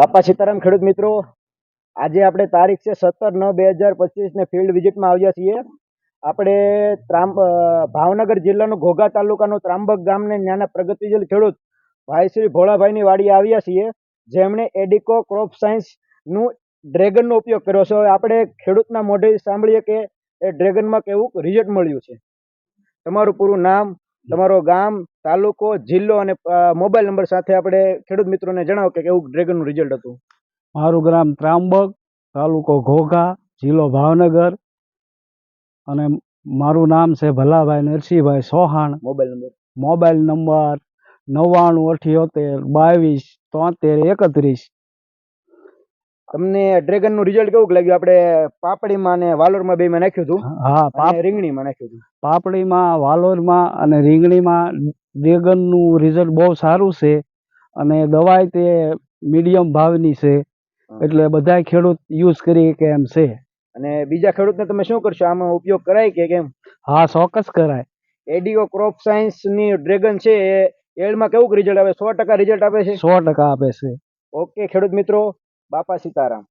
બાપા સીતારામ ખેડૂત મિત્રો, આજે આપણે તારીખ છે સત્તર નવ બે હજાર પચીસને ફિલ્ડ વિઝિટમાં આવ્યા છીએ. આપણે ત્રાંબ ભાવનગર જિલ્લાનું ઘોઘા તાલુકાનું ત્રાંબક ગામને નાના પ્રગતિશીલ ખેડૂત ભાઈ શ્રી ભોળાભાઈની વાડી આવ્યા છીએ. જેમણે એડિકો ક્રોપ સાયન્સનું ડ્રેગનનો ઉપયોગ કર્યો છે. આપણે ખેડૂતના મોઢે સાંભળીએ કે એ ડ્રેગનમાં કેવું રિઝલ્ટ મળ્યું છે. તમારું પૂરું નામ તમારો ગામ તાલુકો જિલ્લો અને મોબાઈલ નંબર સાથે આપણે ખેડૂત મિત્રોને જણાવો કે કેવું ડ્રેગનનું રિઝલ્ટ હતું. મારું ગ્રામ ત્રાંબક તાલુકો ઘોઘા જિલ્લો ભાવનગર અને મારું નામ છે Bhalabhai Narsinhbhai Sohan. Mobile number. Mobile number નવ્વાણું અઠ્યોતેર બાવીસ તોતેર એકત્રીસ. તમને ડ્રેગનનું રિઝલ્ટ કેવું લાગ્યું? આપણે પાપડીમાં અને વાલોરમાં બેમાં નાખ્યું હતું. હા રીંગણીમાં નાખ્યું હતું. પાપડીમાં વાલોરમાં અને રીંગણીમાં ડ્રેગનનું રિઝલ્ટ બહુ સારું છે. અને દવાઈ તે મીડિયમ ભાવની છે. એટલે બધાય ખેડૂત યુઝ કરી કે એમ છે. અને બીજા ખેડૂતને તમે શું કરશો? આમાં ઉપયોગ કરાય કે કેમ? હા ચોક્કસ કરાય. એડિયો ક્રોપ સાયન્સની ડ્રેગન છે એ એડમાં કેવું રિઝલ્ટ આવે? સો ટકા રિઝલ્ટ આપે છે? સો ટકા આપે છે. ઓકે ખેડૂત મિત્રો બાપા સીતારામ.